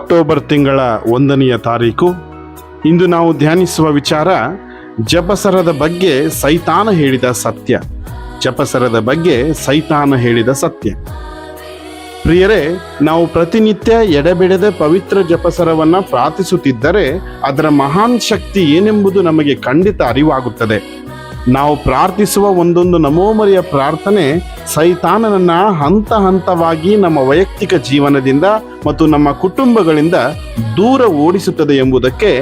October ತಿಂಗಳ ಒಂದನೆಯ ತಾರೀಕು. ಇಂದು ನಾವು ಧ್ಯಾನಿಸುವ ವಿಚಾರ ಜಪಸರದ ಬಗ್ಗೆ ಸೈತಾನ ಹೇಳಿದ ಸತ್ಯ. ಜಪಸರದ ಬಗ್ಗೆ ಸೈತಾನ ಹೇಳಿದ ಸತ್ಯ. ಪ್ರಿಯರೇ, ನಾವು ಪ್ರತಿನಿತ್ಯ ಎಡೆಬಿಡದೆ ಪವಿತ್ರ ಜಪಸರವನ್ನು ಪ್ರಾರ್ಥಿಸುತ್ತಿದ್ದರೆ ಅದರ ಮಹಾನ್ ಶಕ್ತಿ ಏನೆಂಬುದು ನಮಗೆ ಖಂಡಿತ ಅರಿವಾಗುತ್ತದೆ. ನಾವು ಪ್ರಾರ್ಥಿಸುವ ಒಂದೊಂದು ನಮೋಮರಿಯ ಪ್ರಾರ್ಥನೆ ಸೈತಾನನನ್ನ ಹಂತ ಹಂತವಾಗಿ ನಮ್ಮ ವೈಯಕ್ತಿಕ ಜೀವನದಿಂದ ಮತ್ತು ನಮ್ಮ ಕುಟುಂಬಗಳಿಂದ ದೂರ ಓಡಿಸುತ್ತದೆ ಎಂಬುದಕ್ಕೆ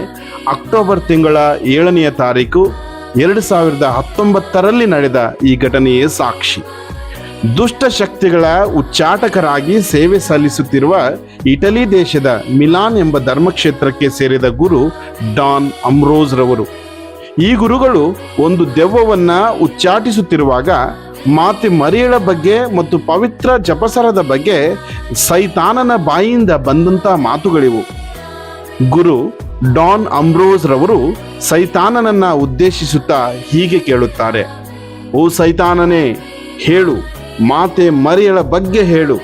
ಅಕ್ಟೋಬರ್ ತಿಂಗಳ ಏಳನೆಯ ತಾರೀಕು ಎರಡು ಸಾವಿರದ ಹತ್ತೊಂಬತ್ತರಲ್ಲಿ ನಡೆದ ಈ ಘಟನೆಯೇ ಸಾಕ್ಷಿ. ದುಷ್ಟ ಶಕ್ತಿಗಳ ಉಚ್ಚಾಟಕರಾಗಿ ಸೇವೆ ಸಲ್ಲಿಸುತ್ತಿರುವ ಇಟಲಿ ದೇಶದ ಮಿಲಾನ್ ಎಂಬ ಧರ್ಮಕ್ಷೇತ್ರಕ್ಕೆ ಸೇರಿದ ಗುರು ಡಾನ್ ಅಮ್ರೋಸ್ ರವರು ಈ ಗುರುಗಳು ಒಂದು ದೆವ್ವವನ್ನ ಉಚ್ಚಾಟಿಸುತ್ತಿರುವಾಗ ಮಾತೆ ಮರಿಯಳ ಬಗ್ಗೆ ಮತ್ತು ಪವಿತ್ರ ಜಪಸರದ ಬಗ್ಗೆ ಸೈತಾನನ ಬಾಯಿಯಿಂದ ಬಂದಂತ ಮಾತುಗಳಿವು. ಗುರು ಡಾನ್ ಅಂಬ್ರೋಸ್ ರವರು ಸೈತಾನನನ್ನ ಉದ್ದೇಶಿಸುತ್ತಾ ಹೀಗೆ ಕೇಳುತ್ತಾರೆ. ಓ ಸೈತಾನನೇ, ಹೇಳು, ಮಾತೆ ಮರಿಯಳ ಬಗ್ಗೆ ಹೇಳು.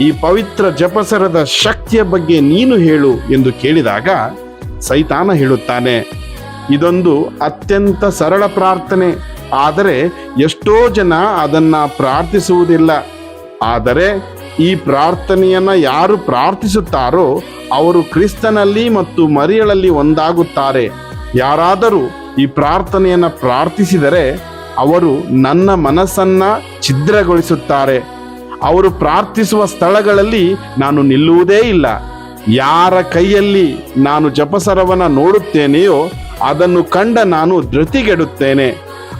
ಈ ಪವಿತ್ರ ಜಪಸರದ ಶಕ್ತಿಯ ಬಗ್ಗೆ ನೀನು ಹೇಳು ಎಂದು ಕೇಳಿದಾಗ ಸೈತಾನ ಹೇಳುತ್ತಾನೆ ಇದೊಂದು ಅತ್ಯಂತ ಸರಳ ಪ್ರಾರ್ಥನೆ. ಆದರೆ ಎಷ್ಟೋ ಜನ ಅದನ್ನ ಪ್ರಾರ್ಥಿಸುವುದಿಲ್ಲ. ಆದರೆ ಈ ಪ್ರಾರ್ಥನೆಯನ್ನ ಯಾರು ಪ್ರಾರ್ಥಿಸುತ್ತಾರೋ ಅವರು ಕ್ರಿಸ್ತನಲ್ಲಿ ಮತ್ತು ಮರಿಯಳಲ್ಲಿ ಒಂದಾಗುತ್ತಾರೆ. ಯಾರಾದರೂ ಈ ಪ್ರಾರ್ಥನೆಯನ್ನ ಪ್ರಾರ್ಥಿಸಿದರೆ ಅವರು ನನ್ನ ಮನಸ್ಸನ್ನು ಛಿದ್ರಗೊಳಿಸುತ್ತಾರೆ. ಅವರು ಪ್ರಾರ್ಥಿಸುವ ಸ್ಥಳಗಳಲ್ಲಿ ನಾನು ನಿಲ್ಲುವುದೇ ಇಲ್ಲ. ಯಾರ ಕೈಯಲ್ಲಿ ನಾನು ಜಪಸರವನ್ನು ನೋಡುತ್ತೇನೆಯೋ ಅದನ್ನು ಕಂಡ ನಾನು ಧೃತಿಗೆಡುತ್ತೇನೆ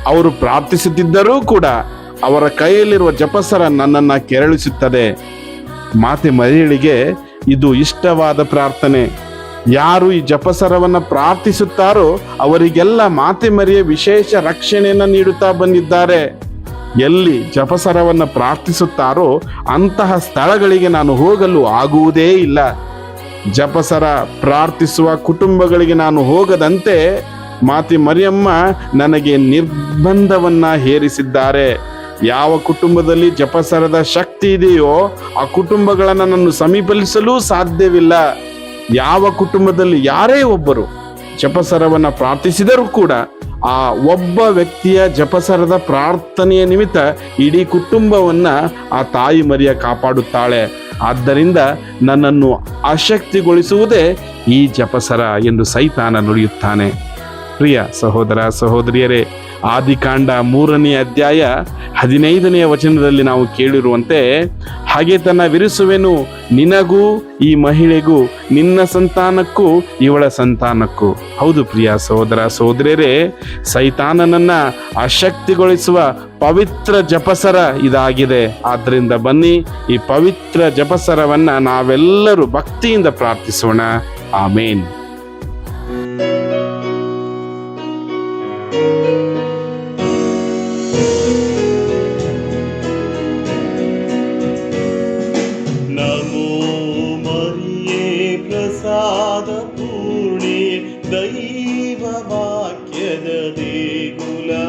ಅವರು ಪ್ರಾರ್ಥಿಸುತ್ತಿದ್ದರೂ ಕೂಡ ಅವರ ಕೈಯಲ್ಲಿರುವ ಜಪಸರ ನನ್ನನ್ನು ಕೆರಳಿಸುತ್ತದೆ. ಮಾತೆ ಮರಿಯಳಿಗೆ ಇದು ಇಷ್ಟವಾದ ಪ್ರಾರ್ಥನೆ. ಯಾರು ಈ ಜಪಸರವನ್ನು ಪ್ರಾರ್ಥಿಸುತ್ತಾರೋ ಅವರಿಗೆಲ್ಲ ಮಾತೆ ಮರಿಯ ವಿಶೇಷ ರಕ್ಷಣೆಯನ್ನು ನೀಡುತ್ತಾ ಬಂದಿದ್ದಾರೆ. ಎಲ್ಲಿ ಜಪಸರವನ್ನು ಪ್ರಾರ್ಥಿಸುತ್ತಾರೋ ಅಂತಹ ಸ್ಥಳಗಳಿಗೆ ನಾನು ಹೋಗಲು ಆಗುವುದೇ ಇಲ್ಲ. ಜಪಸರ ಪ್ರಾರ್ಥಿಸುವ ಕುಟುಂಬಗಳಿಗೆ ನಾನು ಹೋಗದಂತೆ ಮಾತಿ ಮರಿಯಮ್ಮ ನನಗೆ ನಿರ್ಬಂಧವನ್ನ ಹೇರಿಸಿದ್ದಾರೆ. ಯಾವ ಕುಟುಂಬದಲ್ಲಿ ಜಪಸರದ ಶಕ್ತಿ ಇದೆಯೋ ಆ ಕುಟುಂಬಗಳನ್ನು ನಾನು ಸಮೀಪಿಸಲು ಸಾಧ್ಯವಿಲ್ಲ. ಯಾವ ಕುಟುಂಬದಲ್ಲಿ ಯಾರೇ ಒಬ್ಬರು ಜಪಸರವನ್ನ ಪ್ರಾರ್ಥಿಸಿದರೂ ಕೂಡ ಆ ಒಬ್ಬ ವ್ಯಕ್ತಿಯ ಜಪಸರದ ಪ್ರಾರ್ಥನೆಯ ನಿಮಿತ್ತ ಇಡೀ ಕುಟುಂಬವನ್ನು ಆ ತಾಯಿ ಮರಿಯ ಕಾಪಾಡುತ್ತಾಳೆ. ಆದ್ದರಿಂದ ನನ್ನನ್ನು ಅಶಕ್ತಿಗೊಳಿಸುವುದೇ ಈ ಜಪಸರ ಎಂದು ಸೈತಾನ ನುಡಿಯುತ್ತಾನೆ. ಪ್ರಿಯ ಸಹೋದರ ಸಹೋದರಿಯರೇ ಆದಿಕಾಂಡ ಮೂರನೇ ಅಧ್ಯಾಯ ಹದಿನೈದನೆಯ ವಚನದಲ್ಲಿ ನಾವು ಕೇಳಿರುವಂತೆ, ಹಾಗೆ ತನ್ನ ವಿರಿಸುವೆನು, ನಿನಗೂ ಈ ಮಹಿಳೆಗೂ, ನಿನ್ನ ಸಂತಾನಕ್ಕೂ, ಇವಳ ಸಂತಾನಕ್ಕೂ. ಹೌದು ಪ್ರಿಯ ಸಹೋದರ ಸಹೋದರಿಯರೇ, ಸೈತಾನನನ್ನ ಅಶಕ್ತಿಗೊಳಿಸುವ ಪವಿತ್ರ ಜಪಸರ ಇದಾಗಿದೆ. ಆದ್ದರಿಂದ ಬನ್ನಿ, ಈ ಪವಿತ್ರ ಜಪಸರವನ್ನ ನಾವೆಲ್ಲರೂ ಭಕ್ತಿಯಿಂದ ಪ್ರಾರ್ಥಿಸೋಣ. ಆಮೇನ್. కులా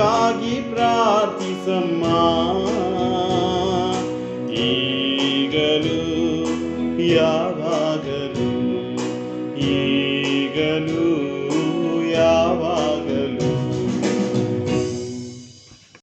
ನಮಗಾಗಿ ಪ್ರಾರ್ಥಿಸಮ್ಮ. ಈಗಲೂ ಯಾವಾಗಲೂ